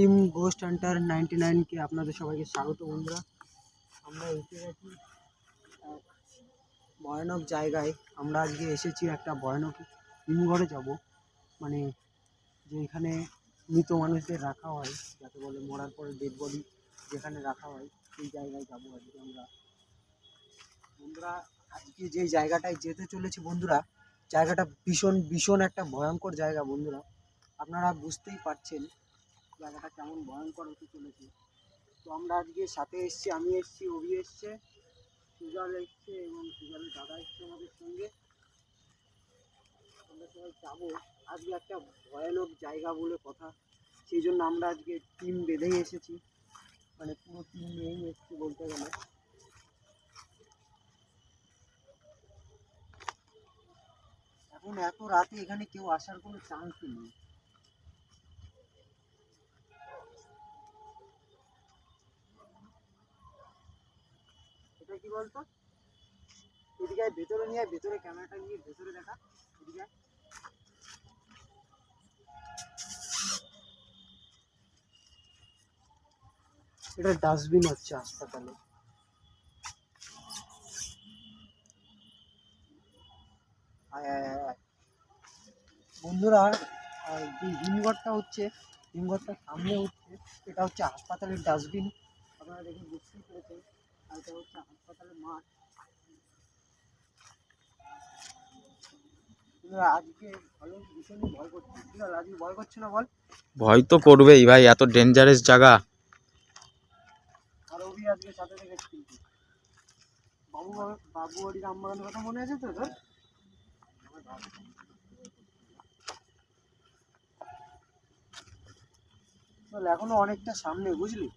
Team ghost hunter ninety নাইনকে আপনাদের সবাইকে স্বাগত বন্ধুরা। আমরা এসে গেছি ভয়ানক জায়গায়। আমরা আজকে এসেছি একটা ভয়ানক হিমঘরে যাব। মানে যেখানে মৃত মানুষদের রাখা হয়, যাকে বলে মরার পরে ডেড বডি যেখানে রাখা হয়, সেই জায়গায় যাব আজকে আমরা। বন্ধুরা, আজকে যে জায়গাটায় যেতে চলেছি বন্ধুরা, জায়গাটা ভীষণ ভীষণ একটা ভয়ঙ্কর জায়গা বন্ধুরা। আপনারা বুঝতেই পারছেন জায়গাটা কেমন ভয়ঙ্কর হতে চলেছে। তো আমরা আজকে সাথে এসেছি, আমি এসেছি, অভি এসছে, সুজল এসছে এবং সুজলের দাদা এসছে আমাদের সঙ্গে। আমরা সবাই যাব। আজকে একটা ভয়ানক জায়গা বলে কথা। সেই জন্য আমরা আজকে টিম বেঁধেই এসেছি। মানে পুরো টিম নিয়েই এসেছি বলতে গেলে। এখন এত রাতে এখানে কেউ আসার কোনো চান্সই নেই। এটা কি বলতো? এদিকে ভেতরে নিয়ে ভেতরে ক্যামেরাটা নিয়ে ভেতরে দেখা। এদিকে। এটা ডাস্টবিন হচ্ছে হাসপাতালে। বন্ধুরা যে হিমঘরটা হচ্ছে, হিমঘরটার সামনে হচ্ছে, এটা হচ্ছে হাসপাতালের ডাস্টবিন। আপনারা দেখে বুঝতেই পেরেছেন। এটা হচ্ছে মাঠ আজকে ভালো ভীষণই ভয় আজকে ভয় করছে না বল? ভয় তো করবেই ভাই এত ডেঞ্জারাস জায়গা। আর আজকে সাথে কিন্তু বাবু বাবু- কথা মনে আছে তো তোর? চল এখনও অনেকটা সামনে বুঝলি?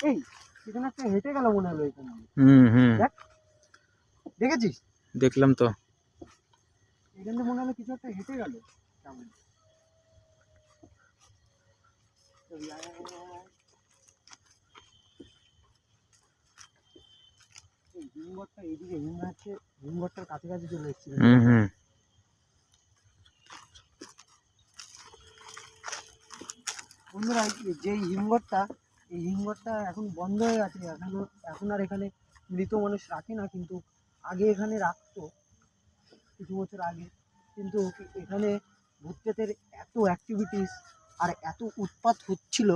এই এখানে একটা হেঁটে গেল মনে হলো এখানে। হুম হুম। দেখ। দেখেছিস? দেখলাম তো। এখান মনে হলো কিছু একটা হেঁটে গেল কেমন হিমঘরটা এইদিকে হিমঘরছে হিমঘরটার কাছাকাছি চলে এসেছি হুম হুম। বন্ধুরা যে হিমঘরটা এই হিমঘরটা এখন বন্ধ হয়ে গেছে। এখন এখন আর এখানে মৃত মানুষ রাখে না, কিন্তু আগে এখানে রাখতো, কিছু বছর আগে। কিন্তু এখানে ভূতপ্রেতের এত অ্যাক্টিভিটিস আর এত উৎপাত হচ্ছিল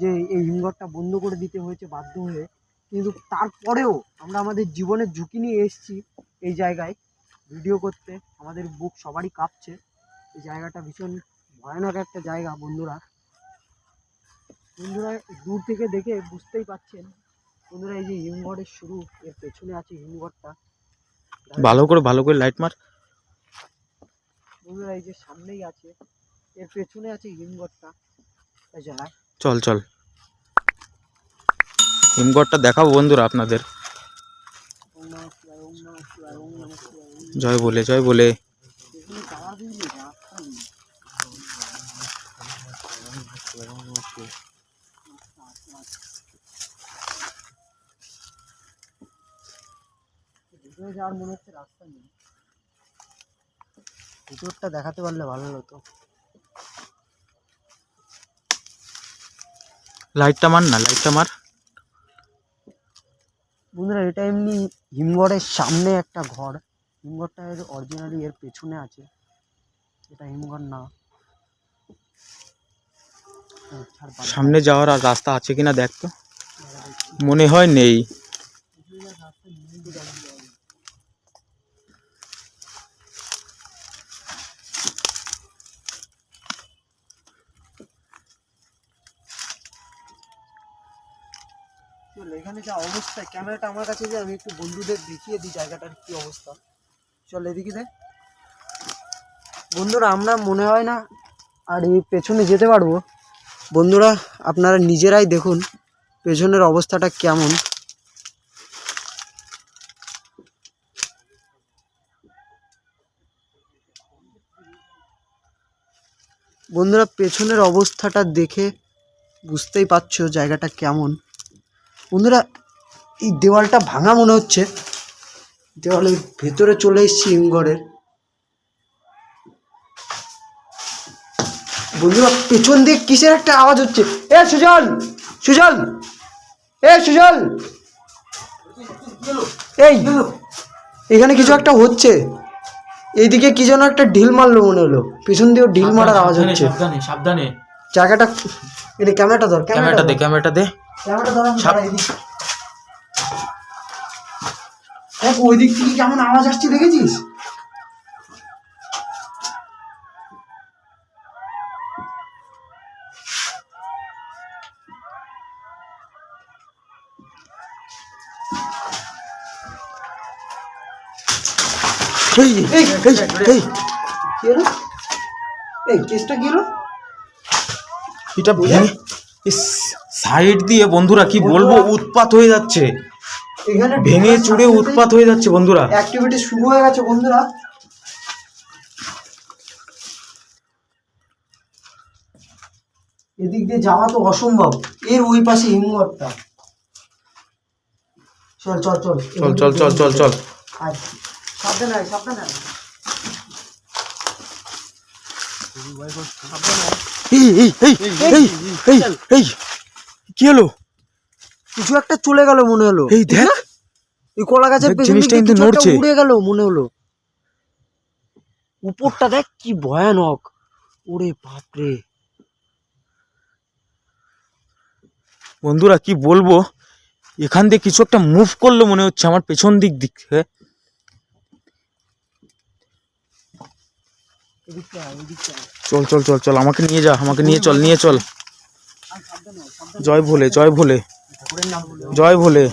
যে এই হিমঘরটা বন্ধ করে দিতে হয়েছে বাধ্য হয়ে। কিন্তু তারপরেও আমরা আমাদের জীবনের ঝুঁকি নিয়ে এসেছি এই জায়গায় ভিডিও করতে। আমাদের বুক সবারই কাঁপছে। এই জায়গাটা ভীষণ ভয়ানক একটা জায়গা, বন্ধুরা। বন্ধুরা দূর থেকে দেখে বুঝতেই পাচ্ছেন। বন্ধুরা এই যে হিমঘরের শুরু এর পেছনে আছে হিমঘরটা। ভালো করে ভালো করে লাইট মার। বন্ধুরা এই যে সামনেই আছে এর পেছনে আছে হিমঘরটা। চল চল। হিমঘরটা দেখাবো বন্ধুরা আপনাদের। জয় বলে জয় বলে এখানে যাওয়া বুঝলি রাস্তা নেই আচ্ছা, আচ্ছা। ভিতরে যাওয়ার মনে হচ্ছে রাস্তা নেই। ভিতরটা দেখাতে পারলে ভালো হতো। লাইটটা মার না লাইটটা মার। বন্ধুরা এটা এমনি হিমঘরের সামনে একটা ঘর। হিমঘরটা এর অরিজিনালি এর পেছনে আছে। এটা হিমঘর না। সামনে যাওয়ার আর রাস্তা আছে কিনা দেখ তো। মনে হয় নেই রাস্তা নেই তো যাওয়া যায় না। চল এখানে যা অবস্থা, ক্যামেরাটা আমার কাছে যে আমি একটু বন্ধুদের দেখিয়ে দিই জায়গাটার কি অবস্থা। চল এদিকে দেখ। বন্ধুরা, আমরা মনে হয় না আর এই পেছনে যেতে পারব। বন্ধুরা, আপনারা নিজেরাই দেখুন পেছনের অবস্থাটা কেমন। বন্ধুরা, পেছনের অবস্থাটা দেখে বুঝতেই পারছ জায়গাটা কেমন। বন্ধুরা এই দেওয়ালটা ভাঙা মনে হচ্ছে। দেওয়ালের ভেতরে চলে এসেছি হিমঘরের বন্ধুরা পেছন দিয়ে কিসের একটা আওয়াজ হচ্ছে? এ সুজল সুজল এ সুজল এই এখানে কিছু একটা হচ্ছে। এইদিকে কি যেন একটা ঢিল মারলো মনে হলো। পিছন দিয়েও ঢিল মারার আওয়াজ হচ্ছে। সাবধানে সাবধানে। জায়গাটা এটা ক্যামেরাটা ধর ক্যামেরাটা দে ক্যামেরাটা দে। দেখ ওই দিক থেকে কেমন আওয়াজ আসছে দেখেছিস? এই এই এই এই কি হলো? এই কেসটা কি হলো? এটা ভেঙে সাইড দিয়ে বন্ধুরা কি বলব উৎপাত হয়ে যাচ্ছে এখানে ভেঙে চুড়ে উৎপাত হয়ে যাচ্ছে বন্ধুরা অ্যাক্টিভিটি শুরু হয়ে গেছে বন্ধুরা এদিক দিয়ে যাওয়া তো অসম্ভব এর ওই পাশে হিমঘরটা চল চল চল চল চল চল চল চল সাবধানে সাবধানে আয় সাবধানে আয়। এই এই এই এই এই এই কি হলো? কিছু একটা চলে গেল মনে হলো। এই দেখ। এই কলা গাছের পেছন দিক কিছু একটা উড়ে গেল মনে হলো। উপরটা দেখ কি ভয়ানক। ওরে বাপরে। বন্ধুরা কি বলব? এখান দিয়ে কিছু একটা মুভ করল মনে হচ্ছে আমার পেছন দিক দিক থেকে। চল চল চল চল আমাকে নিয়ে যা আমাকে নিয়ে চল নিয়ে চল আয়, সাবধানে আয়, সাবধানে জয় ভোলে জয় ভোলে। জয় ভোলে।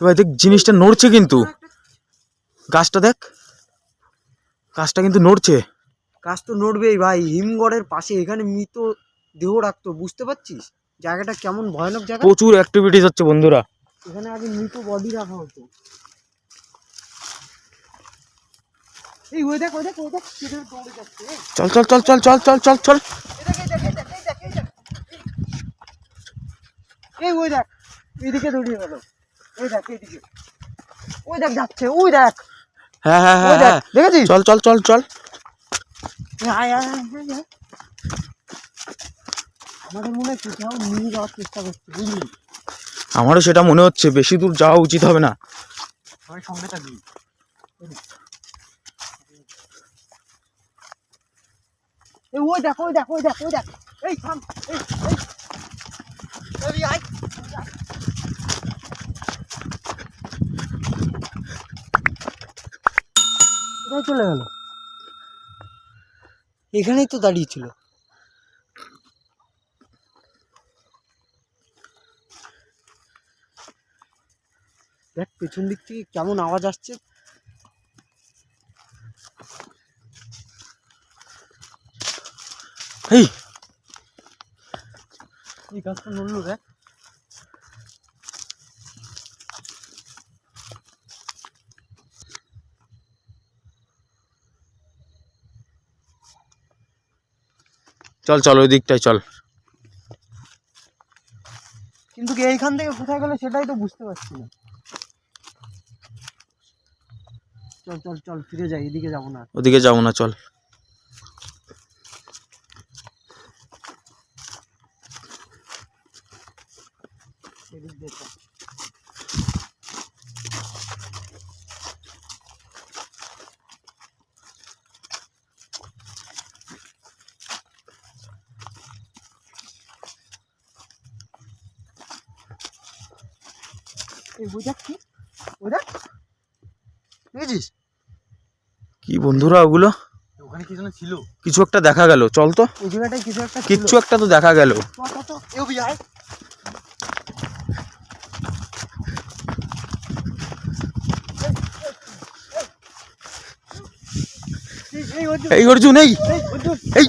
এবার দেখ জিনিসটা নড়ছে কিন্তু। গাছটা দেখ। গাছটা কিন্তু নড়ছে। গাছ তো নড়বেই ভাই। হিমগড়ের পাশে এখানে মৃত দেহ রাখতো বুঝতে পারছিস? জায়গাটা কেমন ভয়ানক জায়গা? প্রচুর অ্যাক্টিভিটিস হচ্ছে বন্ধুরা। এখানে আগে মৃত বডি রাখা হতো। এই ওই দেখ ওই দেখ ওই দেখ দৌড়ে যাচ্ছে চল চল চল চল চল চল চল চল। এই এই এই এই এই এই। এই ওই দেখ এইদিকে দৌড়িয়ে গেল। ওই দেখ এইদিকে। ওই দেখ যাচ্ছে ওই দেখ। হ্যাঁ হ্যাঁ হ্যাঁ হ্যাঁ। দেখেছিস? চল চল চল চল। আয়, আয়, আয়। আমাদের মনে কোথাও নিয়ে যাওয়ার চেষ্টা করছে বুঝলি? আমারও সেটা মনে হচ্ছে বেশি দূর যাওয়া উচিত হবে না। সবাই সঙ্গে থাকবি এই ওই দেখ ওই দেখ ওই দেখ ওই দেখ। এই থাম এই এই। এই আয়। চলে গেল? এখানেই তো দাঁড়িয়ে দেখ, পেছন দিক থেকে কেমন আওয়াজ আসছে। এই এই গাছটা নড়লো, দেখ। চল চল, ওই দিকটায় চল। কিন্তু এইখান থেকে কোথায় গেলে সেটাই তো বুঝতে পারছি না। চল চল চল ফিরে যাই এদিকে যাব না। ওদিকে যাব না চল। এদিক দিয়ে দেখেছিস? কি বন্ধুরা ওগুলো? ওখানে কি ছিল? কিছু একটা দেখা গেল চল তো। কিছু একটা কিছু একটা তো দেখা গেল। এই অর্জুন এই। এই।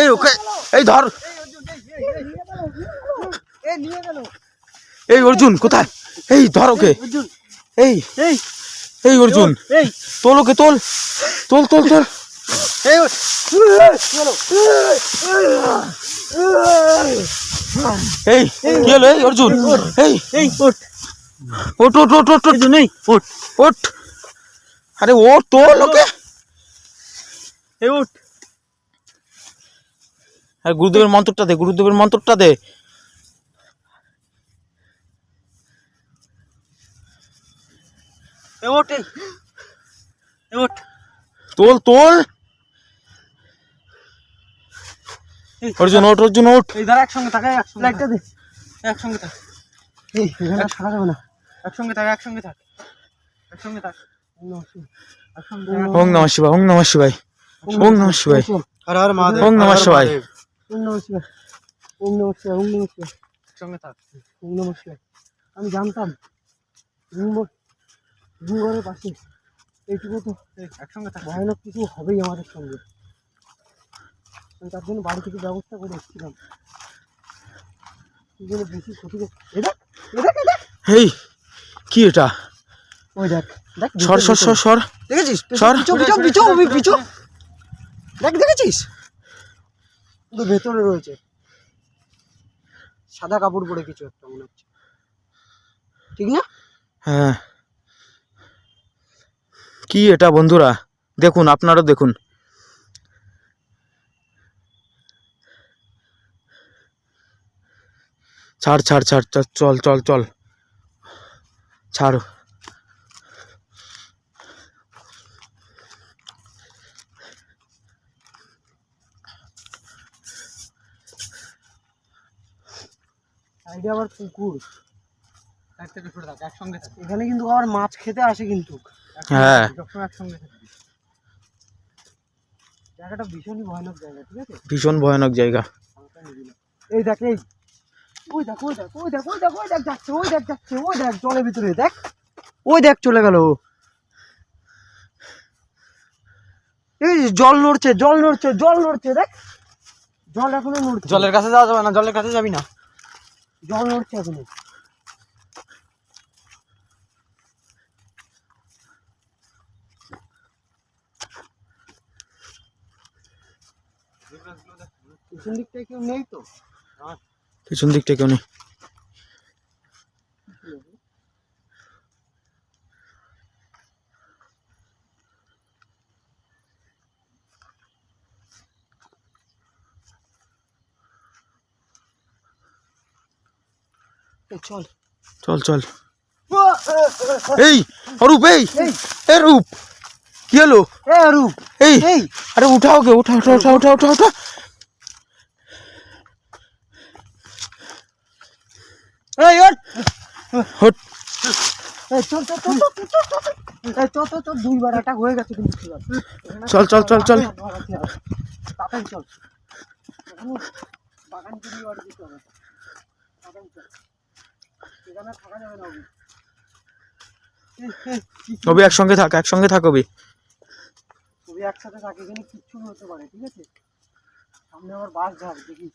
এই ওকে। এই ধর। এই অর্জুন কোথায়? এই ধর ওকে। এই। এই। এই অর্জুন এই তোল ওকে তোল। তোল তোল তোল। এই এই কি হলো? এই অর্জুন। এই এই। ওট ওট ওট ওট ওট এই নেই ওঠ। ওট আরে ও তোল ওকে। এই ওঠ। আর গুরুদেবের মন্ত্রটা দে গুরুদেবের মন্ত্রটা দে। ওঠ। ওঠ। তোল তোল। এই, অর্জুন ওট অর্জুন ওট এই দাঁড়া একসঙ্গে থাকা একসঙ্গে লাইটটা দে। একসঙ্গে থাক। এই এখানে থাকা যাবে না। একসঙ্গে থাক একসঙ্গে থাক। একসঙ্গে থাক। একসঙ্গে থাক। ওং নমঃ শিবায় ওং নমঃ শিবায়। ওং নমঃ শিবায়। হর হর মহাদেব ওং নমঃ শিবায়। ওম নমঃ শিবায় ওম নমঃ শিবায় ওম নমঃ শিবায়। একসঙ্গে থাক। ওম নমঃ শিবায়। আমি জানতাম। হিমঘরের পাশে এইটুকু তো একসঙ্গে থাক ভয়ানক কিছু হবেই আমাদের সঙ্গে। আমি তার জন্য বাড়ি থেকে ব্যবস্থা করে এসেছিলাম। এই জন্য বেশি ক্ষতি এই কি এটা? ওই দেখ দেখ সর সর সর সর। দেখেছিস? সর। পিছু পিছু পিছু পিছু দেখ দেখেছিস? ভেতরে রয়েছে। সাদা কাপড় পরে কিছু একটা মনে হচ্ছে। ঠিক না? হ্যাঁ। কি এটা বন্ধুরা? দেখুন আপনারা দেখুন। ছাড় ছাড় ছাড় ছাড়, চল চল চল। ছাড়। আবার পুকুর এখানে কিন্তু আবার মাছ খেতে আসে কিন্তু। হ্যাঁ। সবসময় একসঙ্গে থাকবি জায়গাটা ভীষণই ভয়ানক জায়গা ঠিক আছে? ভীষণ ভয়ানক জায়গা। এই দেখ এই। ওই দেখ ওই দেখ ওই দেখ ওই দেখ ওই দেখ যাচ্ছে ওই দেখ যাচ্ছে ওই দেখ জলের ভিতরে দেখ। ওই দেখ চলে গেল। এই যে জল নড়ছে জল নড়ছে জল নড়ছে দেখ। জল এখনও নড়ছে। জলের কাছে যাওয়া যাবে না জলের কাছে যাবি না। জল নড়ছে এখনও। পিছন দিকটায় কেউ নেই তো? পিছন দিকটা কেউ নেই। চল। চল চল। এই অরূপ এই। এ রূপ কি হলো? এ রূপ এই। আরে উঠা ওকে উঠা উঠা উঠা উঠা উঠা উঠা এই ওঠ হট। চল চল চল চল দুইবার হয়ে গেছে কিন্তু চল চল চল চল। চল তাড়াতাড়ি চল। এখানে বাগান যেতে হবে। তাড়াতাড়ি চল। এখানে থাকা যাবে না কবি একসঙ্গে থাক একসঙ্গে থাক কবি সবই একসাথে থাকে এখানে কিচ্ছু হতে পারে ঠিক আছে? সামনে আবার বাস যাবে দেখিস?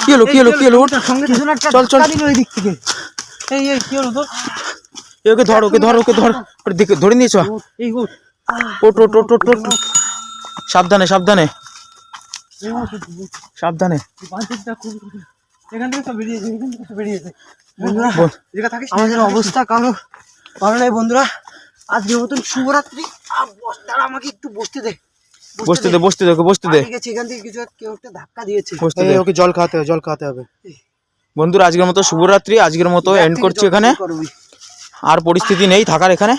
কি হলো কি হলো কি হলো চল চল দিক থেকে এই এই কি হলো তোর ওকে ধর ওকে ধর ওকে ধর দিকে ধরে নিয়েছ এই ওঠ ওট ওট ওট ওট ওট সাবধানে সাবধানে। সাবধানে এখান থেকে সব বেরিয়েছে এখান থেকে সব বেরিয়েছে বন্ধুরা বল। আমাদের অবস্থা কারও ভালো নাই বন্ধুরা আজকের মতন শুভরাত্রি বস দাঁড়া আমাকে একটু বসতে দে বসতে দে বসতে দে ওকে বসতে দে। ঠিক থেকে কিছু কেউ একটা ধাক্কা দিয়েছে। বসতে দে। ওকে জল খাওয়াতে হবে জল খাওয়াতে হবে। বন্ধুরা আজকের মতো শুভরাত্রি আজকের মতো এন্ড করছি এখানে। আর পরিস্থিতি নেই থাকার এখানে।